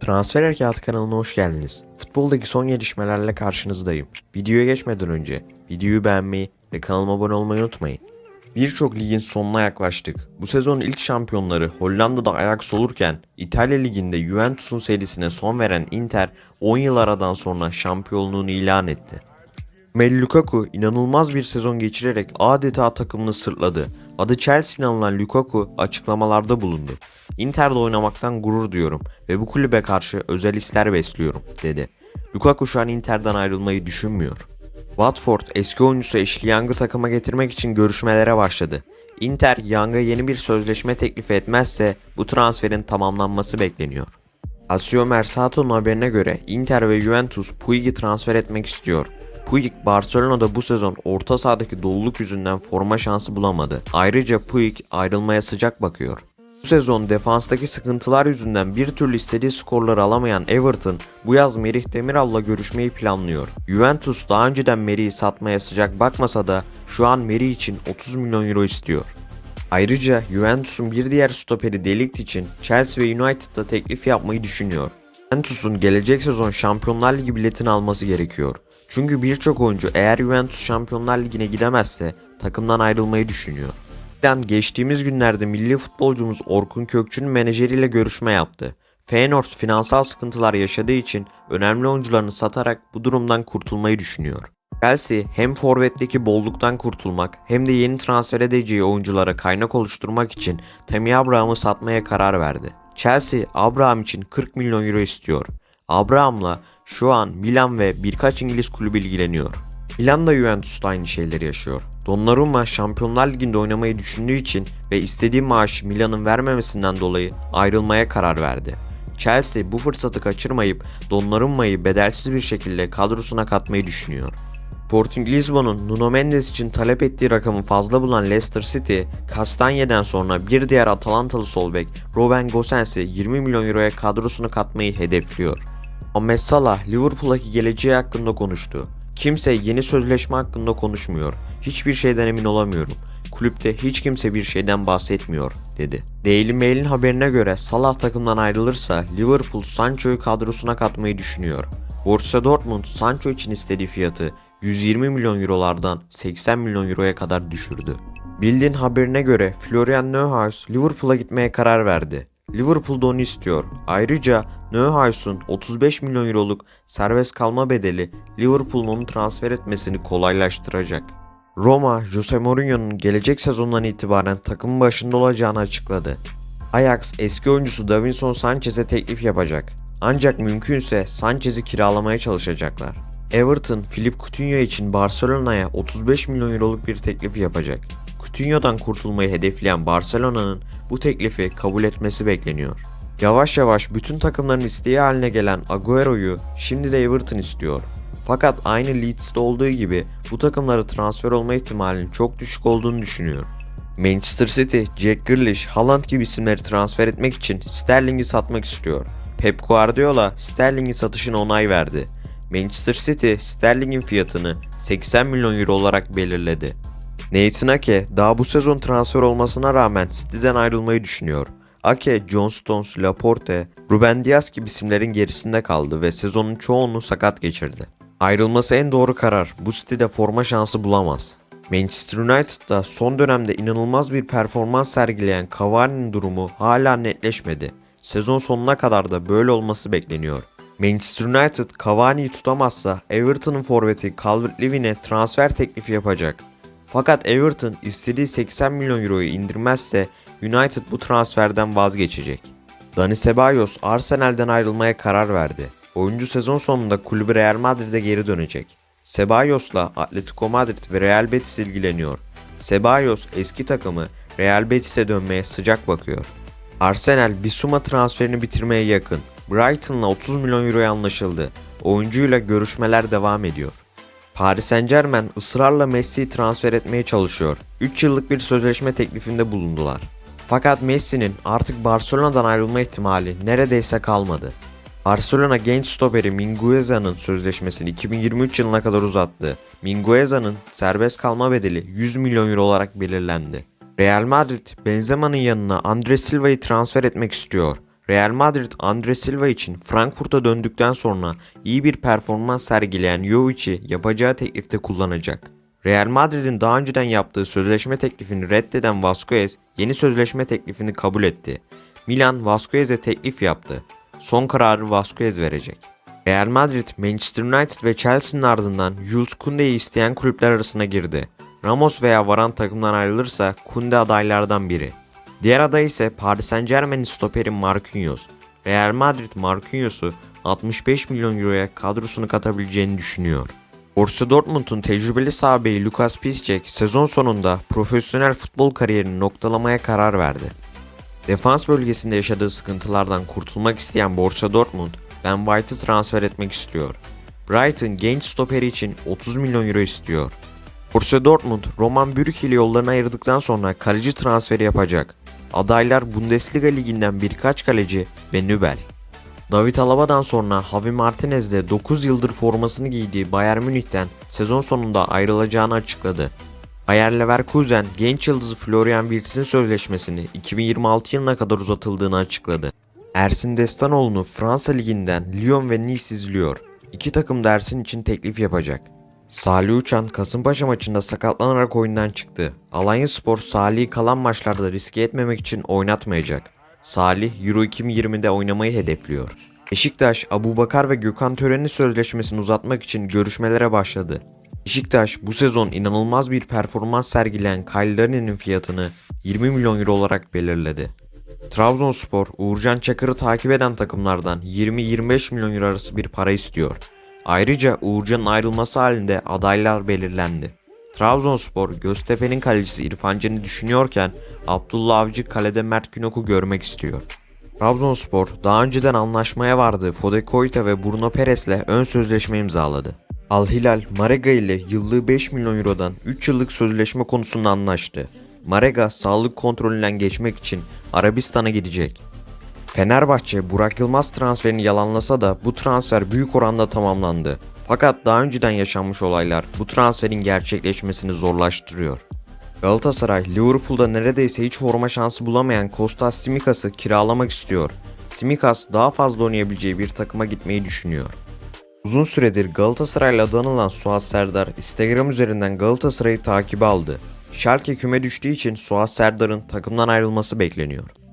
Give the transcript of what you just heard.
Transfer Harekatı kanalına hoş geldiniz. Futboldaki son gelişmelerle karşınızdayım. Videoya geçmeden önce videoyu beğenmeyi ve kanalıma abone olmayı unutmayın. Birçok ligin sonuna yaklaştık. Bu sezonun ilk şampiyonları Hollanda'da Ajax olurken İtalya Ligi'nde Juventus'un serisine son veren Inter 10 yıl aradan sonra şampiyonluğunu ilan etti. Romelu Lukaku inanılmaz bir sezon geçirerek adeta takımını sırtladı. Adı Chelsea'nin alınan Lukaku açıklamalarda bulundu. Inter'de oynamaktan gurur duyuyorum ve bu kulübe karşı özel hisler besliyorum dedi. Lukaku şu an Inter'den ayrılmayı düşünmüyor. Watford eski oyuncusu Ashley Young'ı takıma getirmek için görüşmelere başladı. Inter Young'a yeni bir sözleşme teklif etmezse bu transferin tamamlanması bekleniyor. Asio Mersato'nun haberine göre Inter ve Juventus Puig'i transfer etmek istiyor. Puig Barcelona'da bu sezon orta sahadaki doluluk yüzünden forma şansı bulamadı. Ayrıca Puig ayrılmaya sıcak bakıyor. Bu sezon defanstaki sıkıntılar yüzünden bir türlü istediği skorları alamayan Everton bu yaz Merih Demiral'la görüşmeyi planlıyor. Juventus daha önceden Merih'i satmaya sıcak bakmasa da şu an Merih için 30 milyon euro istiyor. Ayrıca Juventus'un bir diğer stoperi Delikt için Chelsea ve United'da teklif yapmayı düşünüyor. Juventus'un gelecek sezon Şampiyonlar Ligi biletini alması gerekiyor. Çünkü birçok oyuncu eğer Juventus Şampiyonlar Ligi'ne gidemezse takımdan ayrılmayı düşünüyor. Milan geçtiğimiz günlerde milli futbolcumuz Orkun Kökçü'nün menajeriyle görüşme yaptı. Feyenoord finansal sıkıntılar yaşadığı için önemli oyuncularını satarak bu durumdan kurtulmayı düşünüyor. Chelsea hem forvetteki bolluktan kurtulmak hem de yeni transfer edeceği oyunculara kaynak oluşturmak için Tammy Abraham'ı satmaya karar verdi. Chelsea Abraham için 40 milyon euro istiyor. Abraham'la şu an Milan ve birkaç İngiliz kulübü ilgileniyor. Milan da Juventus'ta aynı şeyleri yaşıyor. Donnarumma Şampiyonlar Ligi'nde oynamayı düşündüğü için ve istediği maaşı Milan'ın vermemesinden dolayı ayrılmaya karar verdi. Chelsea bu fırsatı kaçırmayıp Donnarumma'yı bedelsiz bir şekilde kadrosuna katmayı düşünüyor. Sporting Lisbon'un Nuno Mendes için talep ettiği rakamı fazla bulan Leicester City, Castanye'den sonra bir diğer Atalantalı sol bek Ruben Gosens'i 20 milyon euroya kadrosuna katmayı hedefliyor. Ahmet Salah Liverpool'daki geleceği hakkında konuştu. Kimse yeni sözleşme hakkında konuşmuyor. Hiçbir şeyden emin olamıyorum. Kulüpte hiç kimse bir şeyden bahsetmiyor, dedi. Daily Mail'in haberine göre Salah takımdan ayrılırsa Liverpool Sancho'yu kadrosuna katmayı düşünüyor. Borussia Dortmund Sancho için istediği fiyatı 120 milyon eurolardan 80 milyon euroya kadar düşürdü. Bildin haberine göre Florian Neuhaus Liverpool'a gitmeye karar verdi. Liverpool onu istiyor. Ayrıca Neuhaus'un 35 milyon euroluk serbest kalma bedeli Liverpool'un onu transfer etmesini kolaylaştıracak. Roma, Jose Mourinho'nun gelecek sezondan itibaren takımın başında olacağını açıkladı. Ajax eski oyuncusu Davinson Sanchez'e teklif yapacak. Ancak mümkünse Sanchez'i kiralamaya çalışacaklar. Everton, Philip Coutinho için Barcelona'ya 35 milyon euroluk bir teklif yapacak. Coutinho'dan kurtulmayı hedefleyen Barcelona'nın bu teklifi kabul etmesi bekleniyor. Yavaş yavaş bütün takımların isteği haline gelen Agüero'yu şimdi de Everton istiyor. Fakat aynı Leeds'te olduğu gibi bu takımlara transfer olma ihtimalinin çok düşük olduğunu düşünüyor. Manchester City, Jack Grealish, Haaland gibi isimleri transfer etmek için Sterling'i satmak istiyor. Pep Guardiola Sterling'in satışına onay verdi. Manchester City Sterling'in fiyatını 80 milyon euro olarak belirledi. Nathan Ake daha bu sezon transfer olmasına rağmen City'den ayrılmayı düşünüyor. Ake, John Stones, Laporte, Ruben Dias gibi isimlerin gerisinde kaldı ve sezonun çoğunu sakat geçirdi. Ayrılması en doğru karar. Bu City'de forma şansı bulamaz. Manchester United'da son dönemde inanılmaz bir performans sergileyen Cavani'nin durumu hala netleşmedi. Sezon sonuna kadar da böyle olması bekleniyor. Manchester United Cavani'yi tutamazsa Everton'un forveti Calvert-Lewin'e transfer teklifi yapacak. Fakat Everton istediği 80 milyon euroyu indirmezse United bu transferden vazgeçecek. Dani Ceballos Arsenal'den ayrılmaya karar verdi. Oyuncu sezon sonunda kulübü Real Madrid'e geri dönecek. Cebalos'la Atletico Madrid ve Real Betis ilgileniyor. Ceballos eski takımı Real Betis'e dönmeye sıcak bakıyor. Arsenal Bissouma transferini bitirmeye yakın. Brighton'la 30 milyon euroya anlaşıldı. Oyuncuyla görüşmeler devam ediyor. Paris Saint Germain ısrarla Messi'yi transfer etmeye çalışıyor. 3 yıllık bir sözleşme teklifinde bulundular. Fakat Messi'nin artık Barcelona'dan ayrılma ihtimali neredeyse kalmadı. Barcelona genç stoperi Mingueza'nın sözleşmesini 2023 yılına kadar uzattı. Mingueza'nın serbest kalma bedeli 100 milyon euro olarak belirlendi. Real Madrid, Benzema'nın yanına Andre Silva'yı transfer etmek istiyor. Real Madrid Andre Silva için Frankfurt'a döndükten sonra iyi bir performans sergileyen Jovic'i yapacağı teklifte kullanacak. Real Madrid'in daha önceden yaptığı sözleşme teklifini reddeden Vasquez yeni sözleşme teklifini kabul etti. Milan Vasquez'e teklif yaptı. Son kararı Vasquez verecek. Real Madrid, Manchester United ve Chelsea'nin ardından Jules Koundé'yi isteyen kulüpler arasına girdi. Ramos veya Varane takımdan ayrılırsa Koundé adaylardan biri. Diğer aday ise Paris Saint Germain'in stoperi Marquinhos. Real Madrid Marquinhos'u 65 milyon euroya kadrosunu katabileceğini düşünüyor. Borussia Dortmund'un tecrübeli sahibi Lukas Piszczek sezon sonunda profesyonel futbol kariyerini noktalamaya karar verdi. Defans bölgesinde yaşadığı sıkıntılardan kurtulmak isteyen Borussia Dortmund, Ben White'ı transfer etmek istiyor. Brighton genç stoperi için 30 milyon euro istiyor. Borussia Dortmund, Roman Bürki ile yollarını ayırdıktan sonra kaleci transferi yapacak. Adaylar Bundesliga liginden birkaç kaleci ve Nübel. David Alaba'dan sonra Javi Martinez de 9 yıldır formasını giydiği Bayern Münih'ten sezon sonunda ayrılacağını açıkladı. Bayer Leverkusen genç yıldızı Florian Wirtz'in sözleşmesini 2026 yılına kadar uzatıldığını açıkladı. Ersin Destanoğlu'nu Fransa Ligi'nden Lyon ve Nice izliyor. İki takım da Ersin için teklif yapacak. Salih Uçan Kasımpaşa maçında sakatlanarak oyundan çıktı. Alanya Spor Salih'i kalan maçlarda riske etmemek için oynatmayacak. Salih Euro 2020'de oynamayı hedefliyor. Beşiktaş, Abubakar ve Gökhan Tören'in sözleşmesini uzatmak için görüşmelere başladı. Beşiktaş bu sezon inanılmaz bir performans sergileyen Kyle fiyatını 20 milyon euro olarak belirledi. Trabzonspor, Uğurcan Çakır'ı takip eden takımlardan 20-25 milyon euro arası bir para istiyor. Ayrıca Uğurcan'ın ayrılması halinde adaylar belirlendi. Trabzonspor, Göztepe'nin kalecisi İrfan Can'ı düşünüyorken Abdullah Avcı kalede Mert Günok'u görmek istiyor. Trabzonspor daha önceden anlaşmaya vardığı Fode Koyta ve Bruno Peres'le ön sözleşme imzaladı. Al Hilal, Marega ile yıllığı 5 milyon eurodan 3 yıllık sözleşme konusunda anlaştı. Marega sağlık kontrolünden geçmek için Arabistan'a gidecek. Fenerbahçe Burak Yılmaz transferini yalanlasa da bu transfer büyük oranda tamamlandı. Fakat daha önceden yaşanmış olaylar bu transferin gerçekleşmesini zorlaştırıyor. Galatasaray, Liverpool'da neredeyse hiç forma şansı bulamayan Kostas Simikas'ı kiralamak istiyor. Simikas daha fazla oynayabileceği bir takıma gitmeyi düşünüyor. Uzun süredir Galatasaray'la adı anılan Suat Serdar Instagram üzerinden Galatasaray'ı takibe aldı. Schalke küme düştüğü için Suat Serdar'ın takımdan ayrılması bekleniyor.